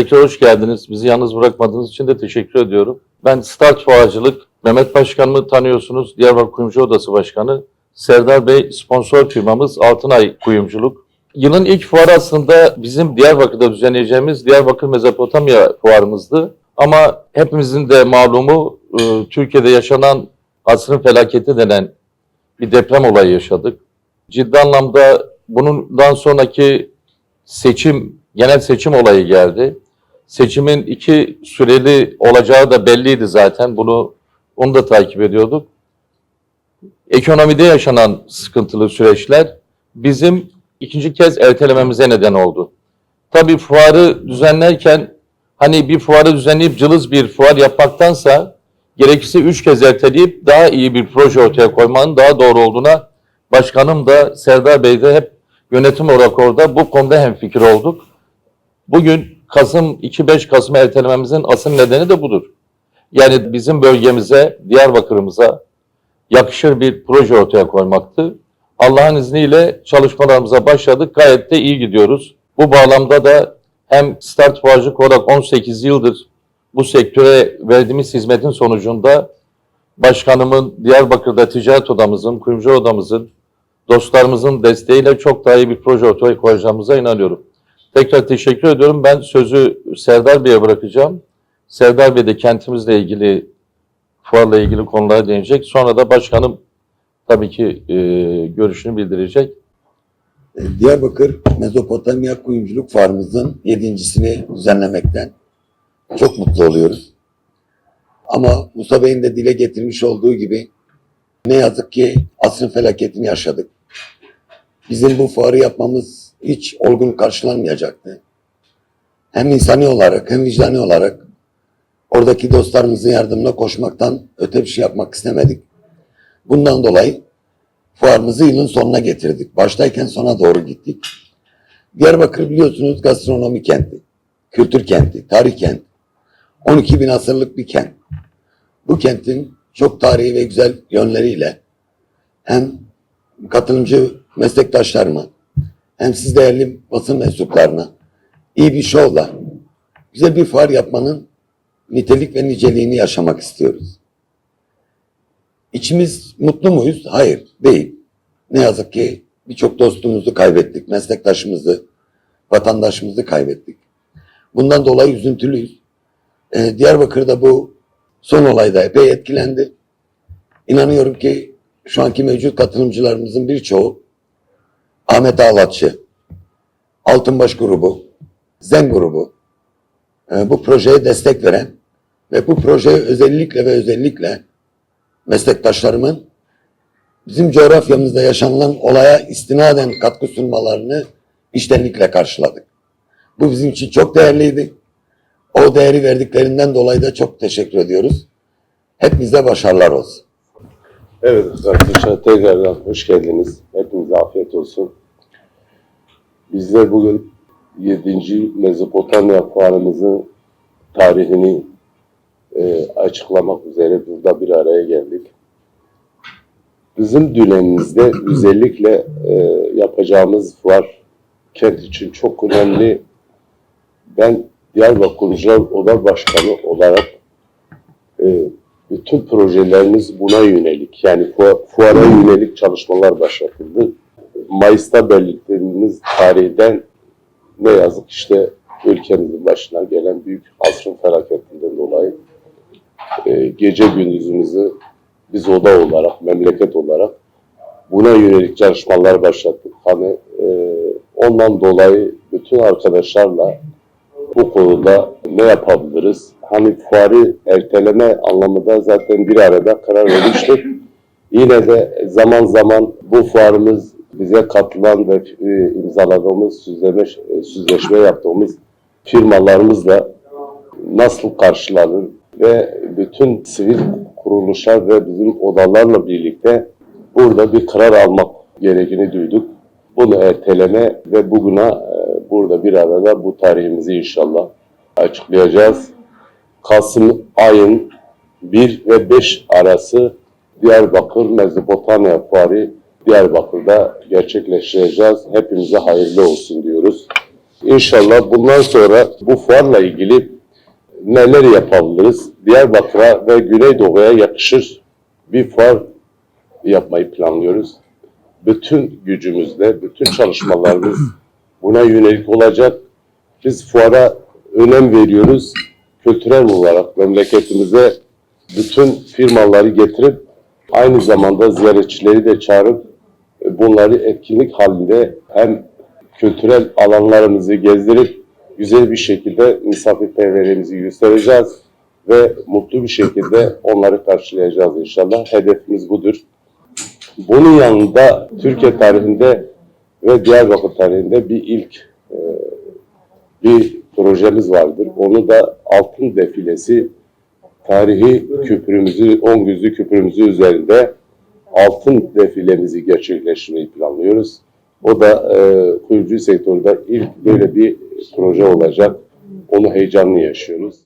Tekrar hoş geldiniz. Bizi yalnız bırakmadığınız için de teşekkür ediyorum. Ben Start Fuarcılık, Mehmet Başkanımı tanıyorsunuz. Diyarbakır Kuyumcu Odası Başkanı. Serdar Bey sponsor firmamız Altınay Kuyumculuk. Yılın ilk fuarı aslında bizim Diyarbakır'da düzenleyeceğimiz Diyarbakır Mezopotamya fuarımızdı. Ama hepimizin de malumu e, Türkiye'de yaşanan asrın felaketi denen bir deprem olayı yaşadık. Ciddi anlamda bundan sonraki seçim, genel seçim olayı geldi. Seçimin iki süreli olacağı da belliydi zaten. Bunu onu da takip ediyorduk. Ekonomide yaşanan sıkıntılı süreçler bizim ikinci kez ertelememize neden oldu. Tabii fuarı düzenlerken hani bir fuarı düzenleyip cılız bir fuar yapmaktansa gerekirse üç kez erteleyip daha iyi bir proje ortaya koymanın daha doğru olduğuna başkanım da Serdar Bey de hep yönetim olarak orada bu konuda hemfikir olduk. Bugün Kasım 2-5 Kasım ertelememizin asıl nedeni de budur. Yani bizim bölgemize, Diyarbakır'ımıza yakışır bir proje ortaya koymaktı. Allah'ın izniyle çalışmalarımıza başladık. Gayet de iyi gidiyoruz. Bu bağlamda da hem Start Fuarcılık olarak 18 yıldır bu sektöre verdiğimiz hizmetin sonucunda başkanımın, Diyarbakır'da ticaret odamızın, kuyumcu odamızın, dostlarımızın desteğiyle çok daha iyi bir proje ortaya koyacağımıza inanıyorum. Tekrar teşekkür ediyorum. Ben sözü Serdar Bey'e bırakacağım. Serdar Bey de kentimizle ilgili, fuarla ilgili konulara değinecek. Sonra da başkanım tabii ki e, görüşünü bildirecek. E, Diyarbakır Mezopotamya Kuyumculuk Fuarımızın yedincisini düzenlemekten çok mutlu oluyoruz. Ama Musa Bey'in de dile getirmiş olduğu gibi ne yazık ki asrın felaketini yaşadık. Bizim bu fuarı yapmamız hiç olgun karşılanmayacaktı. Hem insani olarak hem vicdani olarak oradaki dostlarımızın yardımına koşmaktan öte bir şey yapmak istemedik. Bundan dolayı fuarımızı yılın sonuna getirdik. Baştayken sona doğru gittik. Diyarbakır biliyorsunuz gastronomi kenti, kültür kenti, tarih kenti. 12 bin asırlık bir kent. Bu kentin çok tarihi ve güzel yönleriyle hem katılımcı meslektaşlarıma hem siz değerli basın mensuplarına iyi bir şovla güzel bir fuar yapmanın nitelik ve niceliğini yaşamak istiyoruz. İçimiz mutlu muyuz? Hayır, değil. Ne yazık ki birçok dostumuzu kaybettik, meslektaşımızı, vatandaşımızı kaybettik. Bundan dolayı üzüntülüyüz. Ee, Diyarbakır'da bu son olayda epey etkilendi. İnanıyorum ki şu anki mevcut katılımcılarımızın birçoğu Ahmet Ağlatçı, Altınbaş grubu, Zen grubu e, bu projeye destek veren ve bu projeye özellikle ve özellikle meslektaşlarımın bizim coğrafyamızda yaşanılan olaya istinaden katkı sunmalarını iştenlikle karşıladık. Bu bizim için çok değerliydi. O değeri verdiklerinden dolayı da çok teşekkür ediyoruz. Hepimize başarılar olsun. Evet arkadaşlar tekrardan hoş geldiniz. Hepinize afiyet olsun. Bizler bugün 7. Mezopotamya fuarımızın tarihini e, açıklamak üzere burada bir araya geldik. Bizim dönemimizde özellikle e, yapacağımız fuar kent için çok önemli. Ben Diyarbakır Kurucular Oda Başkanı olarak e, bütün projelerimiz buna yönelik. Yani fu- fuara yönelik çalışmalar başlatıldı. Mayıs'ta belirttiğimiz tarihten ne yazık işte ülkemizin başına gelen büyük asrın felaketinden dolayı e, gece gündüzümüzü biz oda olarak, memleket olarak buna yönelik çalışmalar başlattık. Hani e, ondan dolayı bütün arkadaşlarla bu konuda ne yapabiliriz? Hani fuarı erteleme anlamında zaten bir arada karar vermiştik. Yine de zaman zaman bu fuarımız bize katılan ve e, imzaladığımız süzleşme, e, süzleşme yaptığımız firmalarımızla nasıl karşılanır ve bütün sivil kuruluşlar ve bizim odalarla birlikte burada bir karar almak gerektiğini duyduk. Bunu erteleme ve bugüne e, burada bir arada bu tarihimizi inşallah açıklayacağız. Kasım ayın 1 ve 5 arası Diyarbakır Mezopotamya Fuarı Diyarbakır'da gerçekleştireceğiz. Hepinize hayırlı olsun diyoruz. İnşallah bundan sonra bu fuarla ilgili neler yapabiliriz? Diyarbakır'a ve Güneydoğu'ya yakışır bir fuar yapmayı planlıyoruz. Bütün gücümüzle, bütün çalışmalarımız buna yönelik olacak. Biz fuara önem veriyoruz. Kültürel olarak memleketimize bütün firmaları getirip aynı zamanda ziyaretçileri de çağırıp bunları etkinlik halinde hem kültürel alanlarımızı gezdirip güzel bir şekilde misafirperverliğimizi göstereceğiz ve mutlu bir şekilde onları karşılayacağız inşallah. Hedefimiz budur. Bunun yanında Türkiye tarihinde ve Diyarbakır tarihinde bir ilk e, bir projemiz vardır. Onu da altın defilesi tarihi köprümüzü, 10 gözlü köprümüzü üzerinde altın defilemizi gerçekleştirmeyi planlıyoruz. O da e, kuyumcu sektöründe ilk böyle bir proje olacak. Onu heyecanlı yaşıyoruz.